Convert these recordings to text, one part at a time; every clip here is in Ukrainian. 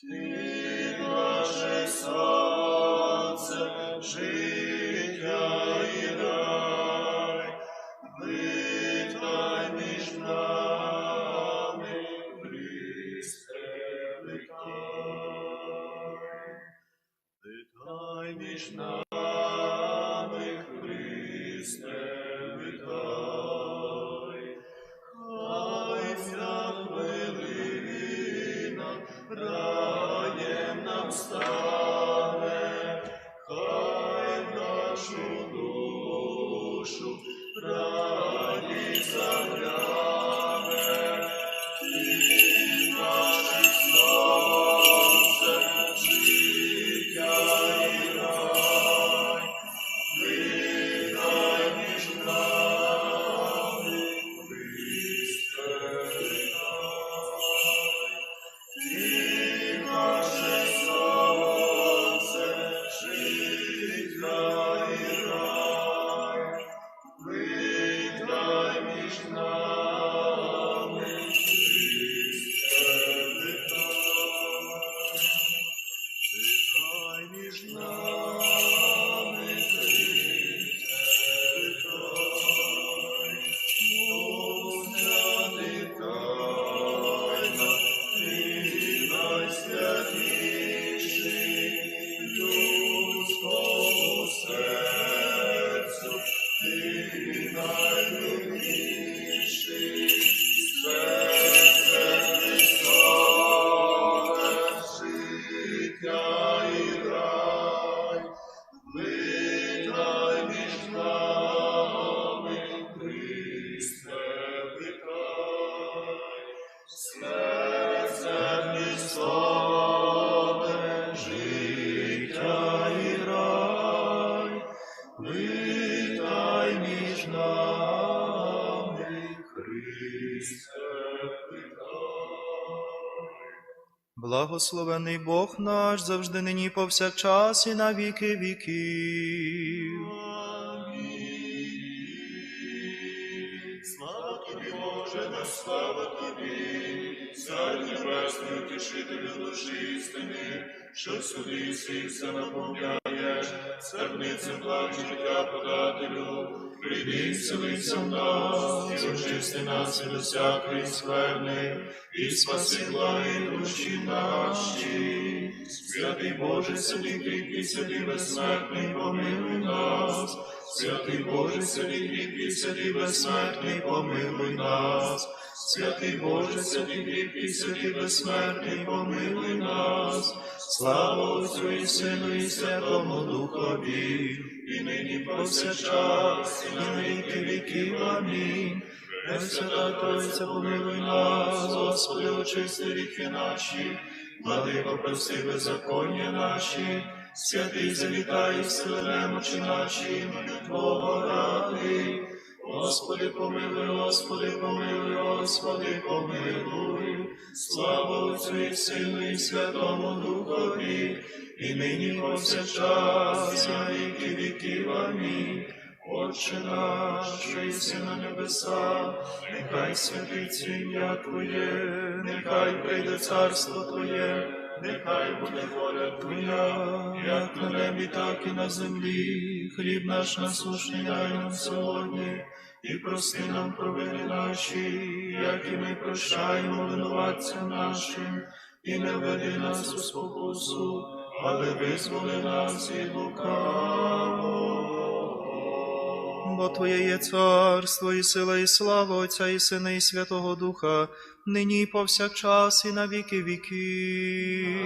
Ти наше сонце, життя Благословений Бог наш завжди нині повсякчас і на віки віків. Слава тобі, Боже, на слава тобі, Царю небесний, утішителю душі істини, що суди і все наповняєш, сердницем благ життя подателю, прийди, вселися в нас, і очисти нас від усякої скверни, і спаси благи душі наші. Святий Боже, святий кріпкий, святий безсмертний, помилуй нас. Святий Боже, святий кріпкий, святий безсмертний, помилуй нас. Святий Боже, святий кріпкий, святий безсмертний, помилуй нас. Слава Отцю і Сину і Святому Духові, і нині повсякчас, і на віки віків. Амінь. Пресвята Тройця, помилуй нас, Господи, очисти ріхи наші, владико, прости беззаконня наші, святий завітай, сили немочі наші, Твого ради. Господи, помилуй, Господи, помилуй, Господи, помилуй. Слава Отцю і Сину і Святому Духові, і нині повсякчас, на віки віків. Амінь. Отче наш, що єси небеса, нехай святиться ім'я Твоє, нехай прийде царство Твоє, нехай буде воля Твоя, як на небі, так і на землі. Хліб наш насушний дай нам сьогодні, і прости нам провини наші, як і ми прощаємо винуватцям нашим, і не введи нас у спокусу, але визволи нас від лукавого. Бо Твоє є царство, і сила, і слава Отця, і Сина, і Святого Духа, нині і повсякчас, і на віки віків.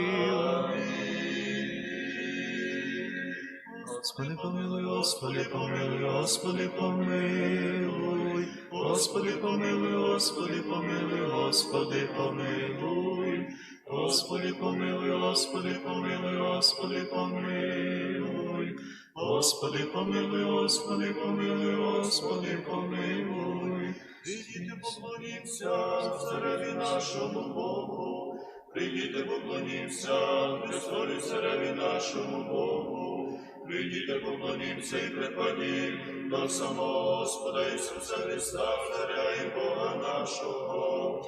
Господи, помилуй, Господи, помилуй, Господи, помилуй, Господи, помилуй, Господи, помилуй, Господи, помилуй, Господи, помилуй, Господи, помилуй, Господи, помилуй, Господи, помилуй, Господи, помилуй, Господи, помилуй. Прийдіте, поклонімся цареві нашому Богу, прийдіте, поклонімся престолі цареві нашому Богу, прийдіте, поклонімся і припадім до самого Господа Ісуса Христа, Царя і Бога нашого.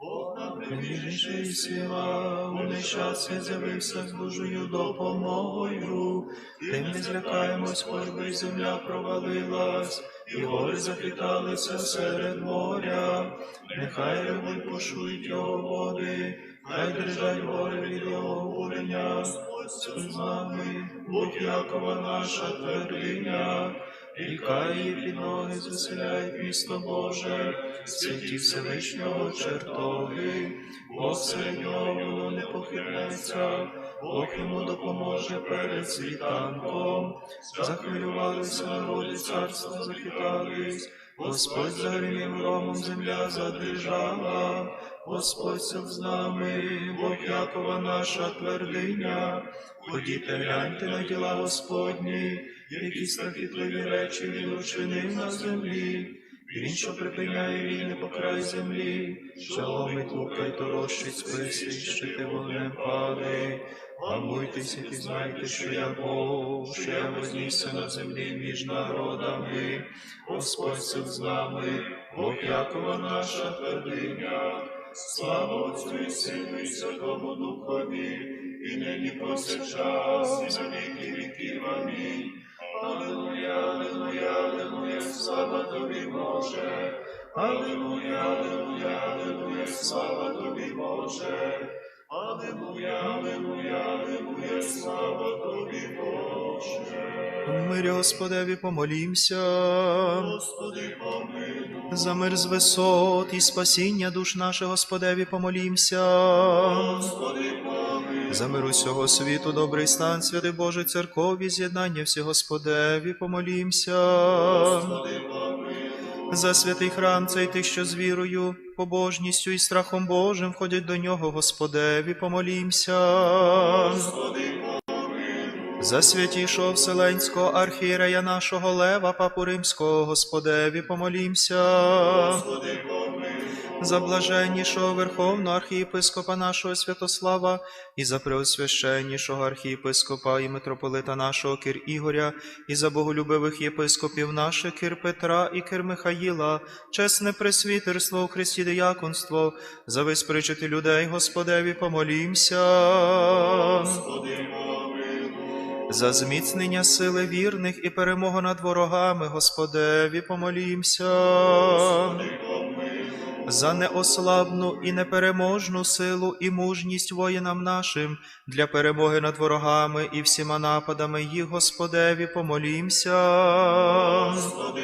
Бог нам і сила, у нещастя з'явився з Божою допомогою. Тим не злякаємось, хоч би земля провалилась, і гори захиталися серед моря. Нехай ревуть пошують його води, хай держать гори від його бурення. Господь з нами, Бог Якова наша твердиня. Ріка її під ноги звеселяє місто Боже, святі Всевишнього чертоги, серед нього не похитнеться, Бог йому допоможе перед світанком. Захвилювалися народи, царства захитались, Господь загримів громом, земля задрижала, Господь сил з нами, Бог Якова наша твердиня. Ходіте, гляньте на діла Господні, які страхітливі речі він учинив на землі. Він, що припиняє війни по край землі, що ломить лука й торощить списи, і щити вогнем пади. Гамуйтеся, пізнайте, що я Бог, що я вознісся на землі між народами. Господь сил з нами, Бог Якова наша твердиня. Слава Отцю і Сину і Святому Духові, і нині повсякчас, і на віки віків. Амінь. Аллилуйя, аллилуйя, аллилуйя, слава тобі, Боже. Аллилуйя, аллилуйя, аллилуйя, слава тобі, Боже. Аллилуйя, аллилуйя, аллилуйя, слава тобі, Боже. Мирі Господеві помолімся. Господи, помилуй. За мир з висот і спасіння душ наших Господеві помолімся. Господи, помилуй. За мир усього світу, добрий стан, святий Божий церкові, з'єднання всі Господеві помолімся. Господи, помилуй. За святий храм цей тих, що з вірою, побожністю і страхом Божим входять до нього, Господеві помолімся. Господи. За святішого Вселенського архієрея нашого Лева, Папу Римського, Господеві помолімся. Господи. За блаженнішого Верховного архієпископа нашого Святослава і за преосвященнішого архієпископа і митрополита нашого Кир Ігоря, і за боголюбивих єпископів наших Кир Петра і Кир Михаїла, чесне пресвітерство у Христі дияконство, за виспричити людей, Господеві помолімся. Господи. За зміцнення сили вірних і перемогу над ворогами, Господеві помолімся. Господи. За неослабну і непереможну силу і мужність воїнам нашим для перемоги над ворогами і всіма нападами їх, Господеві, помолімся. Господи.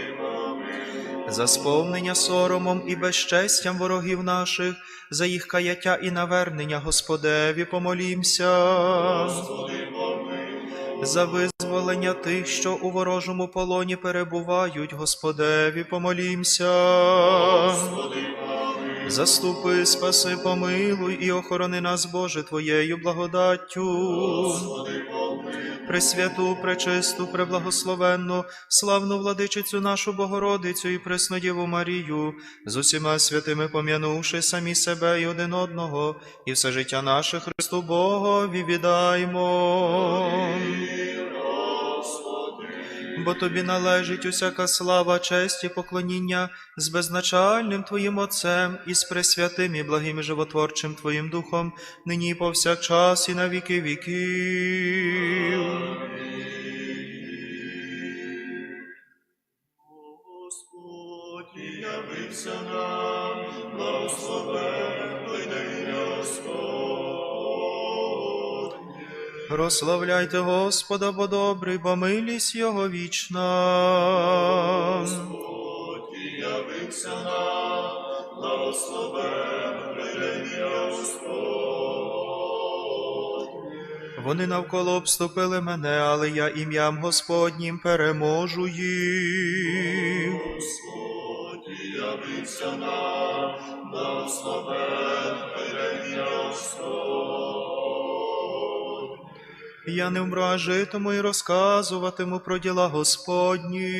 За сповнення соромом і безчестям ворогів наших, за їх каяття і навернення, Господеві, помолімся. Господи. За визволення тих, що у ворожому полоні перебувають, Господеві, помолімся. Господи. Заступи, спаси, помилуй і охорони нас, Боже, Твоєю благодаттю. Господи. Пресвяту, пречисту, преблагословенну, славну владичицю нашу Богородицю і Преснодіву Марію, з усіма святими пом'янувши самі себе і один одного, і все життя наше Христу Богові віддаймо. Бо тобі належить усяка слава, честь і поклоніння з безначальним Твоїм Отцем і з пресвятим і благим і животворчим Твоїм Духом, нині і повсякчас і на віки віків. Господь явився нам, Прославляйте Господа, бо добрий, бо милість Його вічна. Господь явився нам, благословенний день Господнє. Вони навколо обступили мене, але я ім'ям Господнім переможу їх. Господь явився нам, благословенний Я не вмру, а житиму і розказуватиму про діла Господні.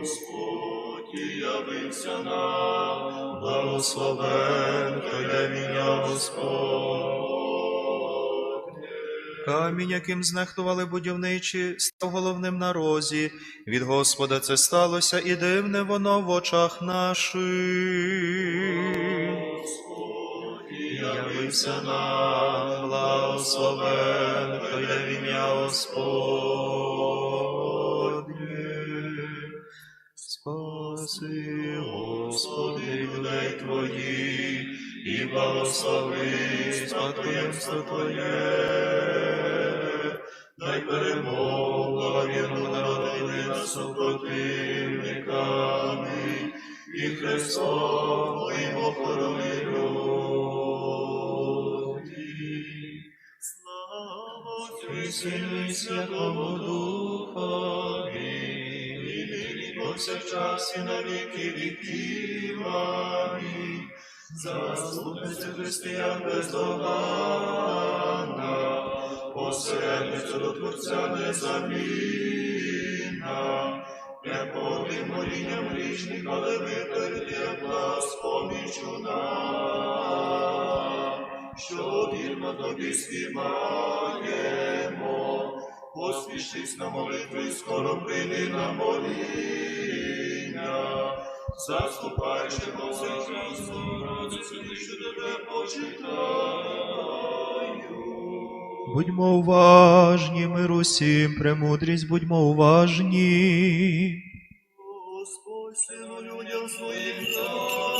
Господь явився нам, Благословен, ім'я Господнє. Камінь, яким знехтували будівничі, став головним на розі. Від Господа це сталося, і дивне воно в очах наших. З'явився нам, благословен, хто йде в ім'я Господнє. Спаси, Господи, людей Твоїх, і благослови спадкоємство Твоє. Дай перемогу благовірному народові над супротивниками, і Христом Твоїм охорони Сину і Святому Духові, повсякчас і на віки віків. Амінь. Заступниця християн бездоганна, посередниця до Творця незамінна, неповним молінням грішних, але випереди нас помічу нам, що вірно тобі співаємо, поспішись на молитву і скоро прийди на моління. Заступаючи повсякчас, родиться, що тебе почитаю. Будьмо уважні, мир усім, премудрість, будьмо уважні. Господь, сину людям своїм дасть.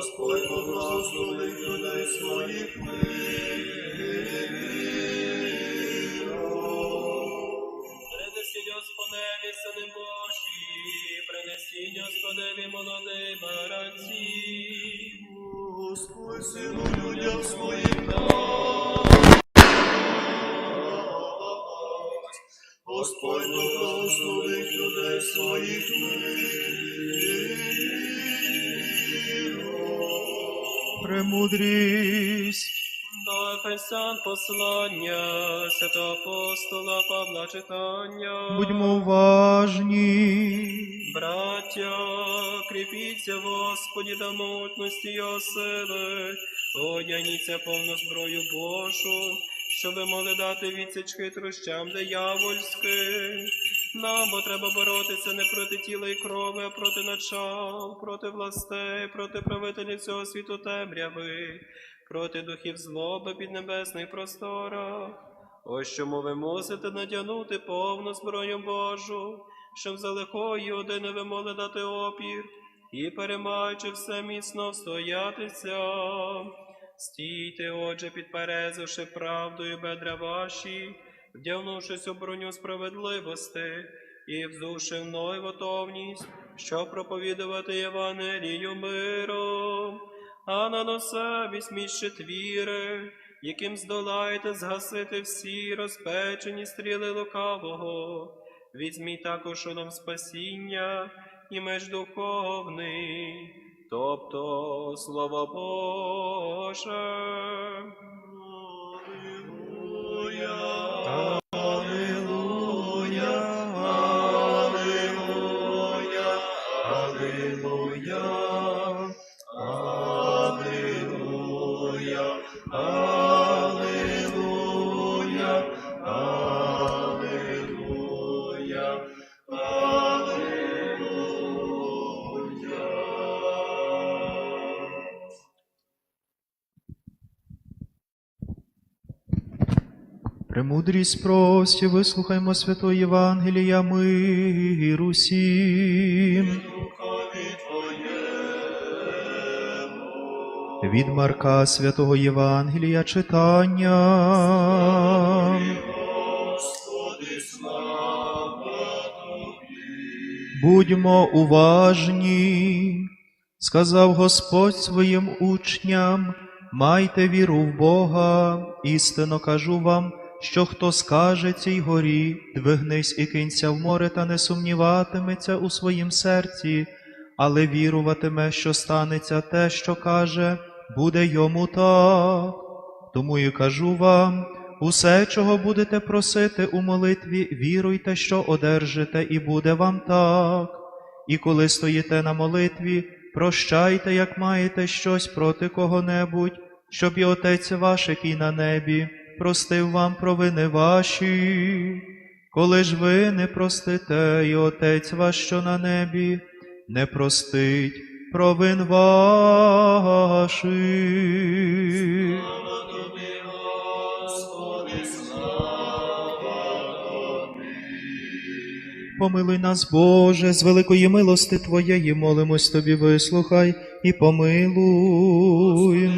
Господь поблагословив людей своїх миром. Принесінь Господеві, сини Божі, принесінь Господеві молодий баранці. Господь, сину людям своїм дасть. Господь поблагословив людей своїх. Премудрість. До Ефесян послання святого апостола Павла читання. Будьмо уважні. Браття, кріпіться Господі та мутності його сили, одягніться повну зброю Божу, щоб ви могли дати відсіч хитрощам диявольським. Нам бо треба боротися не проти тіла і крови, а проти начал, проти властей, проти правителів цього світу темряви, проти духів злоби під небесних просторах. Ось чому ви мусите надягнути повну зброю Божу, щоб за лихої години ви могли дати опір і, переймаючи все міцно встоятися. Стійте, отже, підперезавши правдою бедра ваші, вдягнувшись у броню справедливости і взувши мною готовність, щоб проповідувати Євангелію миром, а на носе візьміть віри, яким здолаєте згасити всі розпечені стріли лукавого. Візьміть також шолом спасіння і меч духовний, тобто Слово Боже. Аллилуйя. Премудрість прості, вислухаймо святої Євангелія миру усім. Від Марка святого Євангелія читання. Господи, слава. Будьмо уважні, сказав Господь своїм учням, майте віру в Бога, істинно кажу вам, що хто скаже цій горі, двигнись і кинься в море та не сумніватиметься у своїм серці, але віруватиме, що станеться те, що каже, буде йому так. Тому і кажу вам, усе, чого будете просити у молитві, віруйте, що одержите, і буде вам так. І коли стоїте на молитві, прощайте, як маєте щось проти кого-небудь, щоб і Отець ваш, який на небі, простив вам провини ваші. Коли ж ви не простите, і Отець ваш, що на небі, не простить провин ваших. Помилуй нас, Боже, з великої милости Твоєї, молимось Тобі, вислухай і помилуй.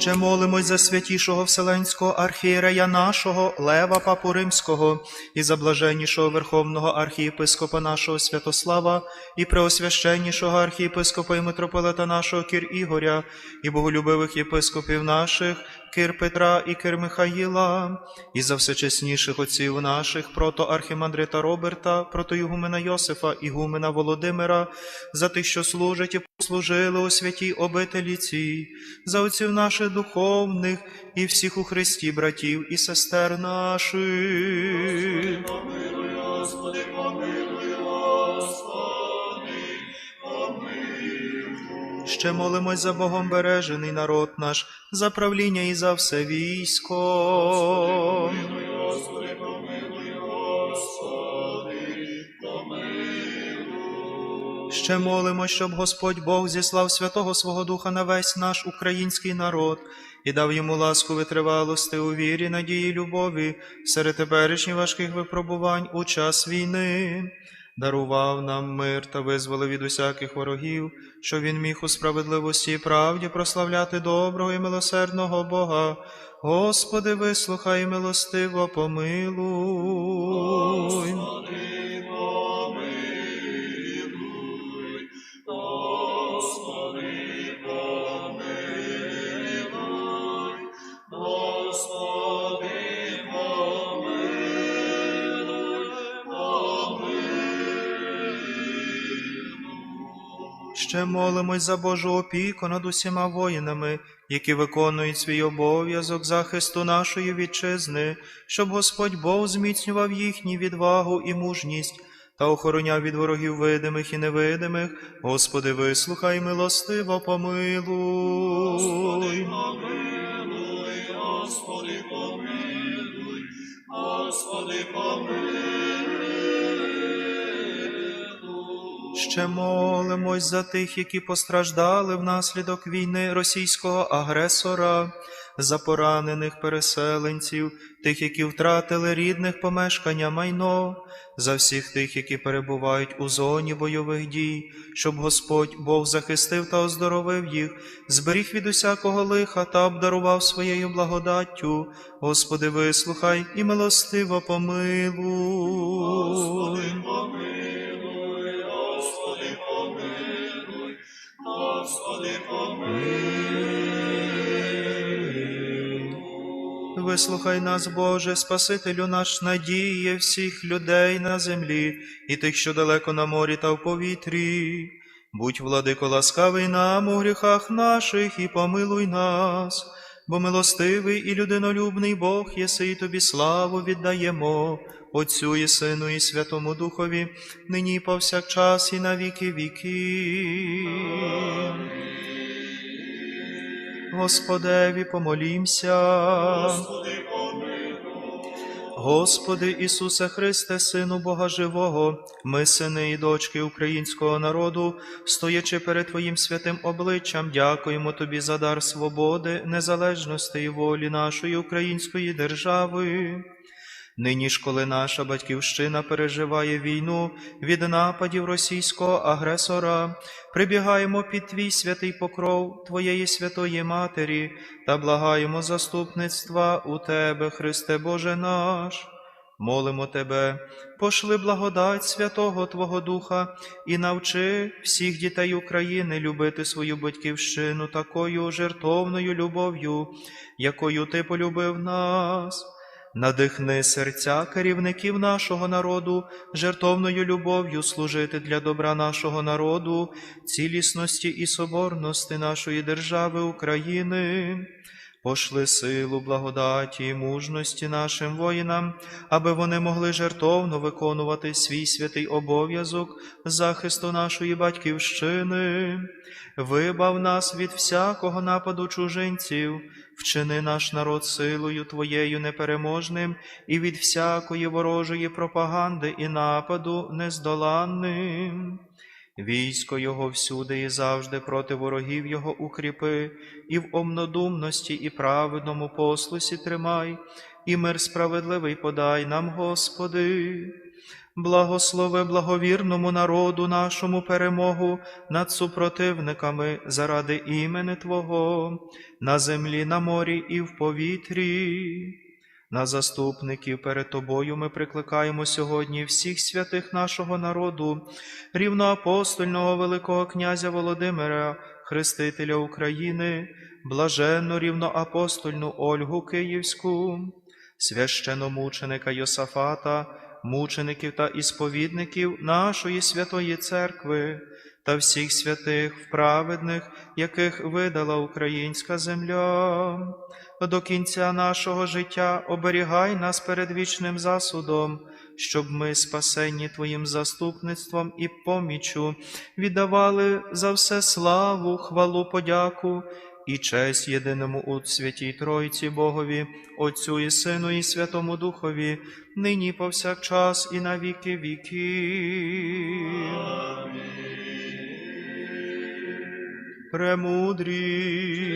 Ще молимось за святішого Вселенського архієрея нашого Лева Папу Римського і за блаженнішого Верховного архієпископа нашого Святослава і преосвященнішого архієпископа і митрополита нашого Кір Ігоря і боголюбивих єпископів наших Кир Петра і Кир Михаїла, і за всечесніших отців наших прото архімандрита Роберта, прото Ігумена Йосифа, Ігумена Володимира, за тих, що служать і послужили у святій обителі цій, за отців наших духовних і всіх у Христі братів і сестер наших. Помилуй, Господи, помилуй, Ще молимось за Богом бережений народ наш, за правління і за все військо. Ще молимо, щоб Господь Бог зіслав святого свого Духа на весь наш український народ і дав йому ласку витривалости у вірі, надії, любові серед теперішніх важких випробувань у час війни. Дарував нам мир та визволив від усяких ворогів, що він міг у справедливості і правді прославляти доброго і милосердного Бога. Господи, вислухай милостиво, помилуй. Господи, Ще молимось за Божу опіку над усіма воїнами, які виконують свій обов'язок захисту нашої вітчизни, щоб Господь Бог зміцнював їхню відвагу і мужність та охороняв від ворогів видимих і невидимих. Господи, вислухай милостиво, помилуй. Помилуй, Господи, помилуй, Господи, помилуй. Ще молимось за тих, які постраждали внаслідок війни російського агресора, за поранених переселенців, тих, які втратили рідних помешкання майно, за всіх тих, які перебувають у зоні бойових дій, щоб Господь Бог захистив та оздоровив їх, зберіг від усякого лиха та обдарував своєю благодаттю. Господи, вислухай і милостиво помилуй. Господи, Вислухай нас, Боже, Спасителю наш, надіє всіх людей на землі і тих, що далеко на морі та в повітрі. Будь, владико, ласкавий нам у гріхах наших і помилуй нас, бо милостивий і людинолюбний Бог єси, і тобі славу віддаємо, Отцю і Сину, і Святому Духові, нині повсякчас, і на віки віки. Господеві помолімся. Господи. Господи Ісусе Христе, Сину Бога Живого, ми, сини і дочки українського народу, стоячи перед Твоїм святим обличчям, дякуємо Тобі за дар свободи, незалежності і волі нашої української держави. Нині ж, коли наша батьківщина переживає війну від нападів російського агресора, прибігаємо під Твій святий покров Твоєї святої Матері та благаємо заступництва у Тебе, Христе Боже наш. Молимо Тебе, пошли благодать Святого Твого Духа і навчи всіх дітей України любити свою батьківщину такою жертовною любов'ю, якою Ти полюбив нас. Надихни серця керівників нашого народу, жертовною любов'ю служити для добра нашого народу, цілісності і соборності нашої держави України. Пошли силу, благодаті і мужності нашим воїнам, аби вони могли жертовно виконувати свій святий обов'язок захисту нашої батьківщини. Вибав нас від всякого нападу чужинців, вчини наш народ силою Твоєю непереможним і від всякої ворожої пропаганди і нападу нездоланним. Військо Його всюди і завжди проти ворогів Його укріпи, і в омнодумності і праведному послусі тримай, і мир справедливий подай нам, Господи. Благослови благовірному народу нашому перемогу над супротивниками заради імени Твого, на землі, на морі і в повітрі. На заступників перед Тобою ми прикликаємо сьогодні всіх святих нашого народу, рівноапостольного Великого князя Володимира, Хрестителя України, блаженну рівноапостольну Ольгу Київську, священомученика Йосафата, мучеників та ісповідників нашої святої церкви та всіх святих праведних, яких видала українська земля. До кінця нашого життя оберігай нас перед вічним засудом, щоб ми, спасенні Твоїм заступництвом і поміччю, віддавали за все славу, хвалу, подяку і честь єдиному у святій Тройці Богові, Отцю і Сину, і Святому Духові, нині повсякчас і на віки Премудрість.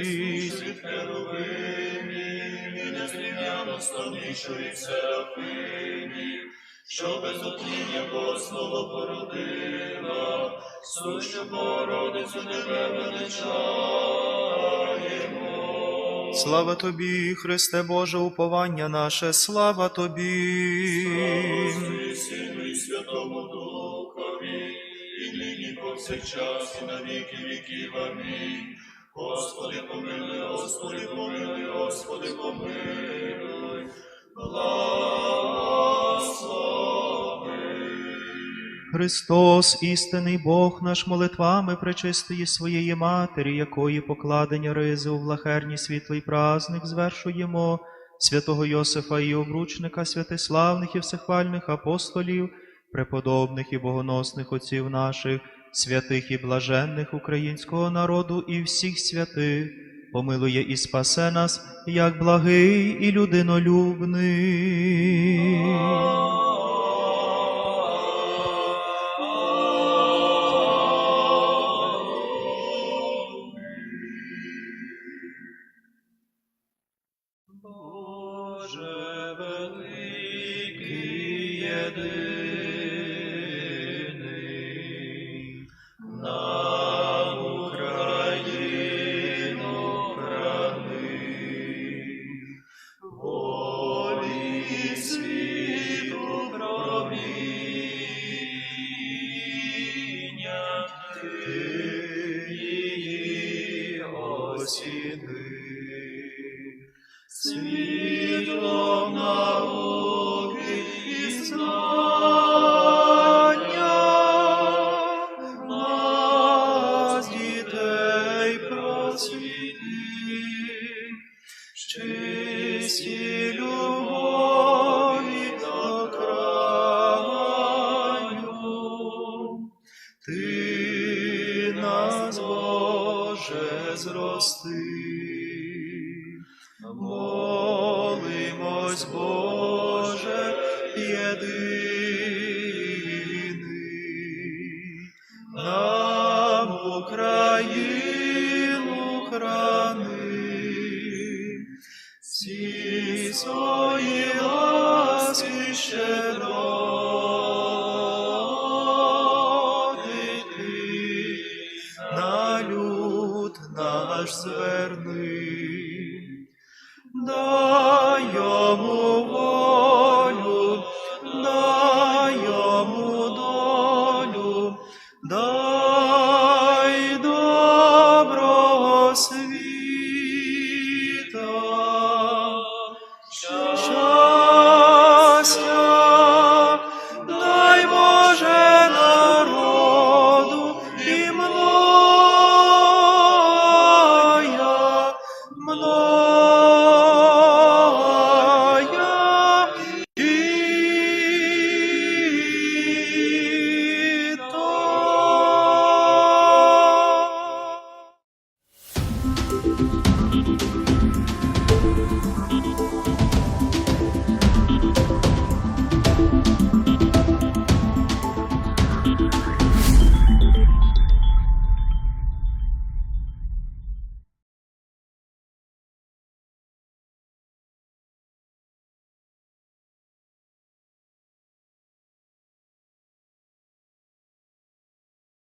Славнішої серафимів, що без отління Босного породила, сущу Богородицю тебе величаємо. Слава тобі, Христе Боже, уповання наше, слава тобі. І Сину і Святому Духові, і нині повсякчас, і на віки віків. Амінь. Господи, помилуй, Господи, помилуй, Господи, помилуй. Христос, істинний Бог наш молитвами пречистої своєї Матері, якої покладення ризи у влахерні світлий праздник звершуємо, святого Йосифа і обручника, святиславних і всехвальних апостолів, преподобних і богоносних отців наших, святих і блаженних українського народу і всіх святих, помилує і спасе нас, як благий і людинолюбний. Молимось, Боже, єдиний, нам Україну храни, всі свої ласки щедротики на люд наш зверни.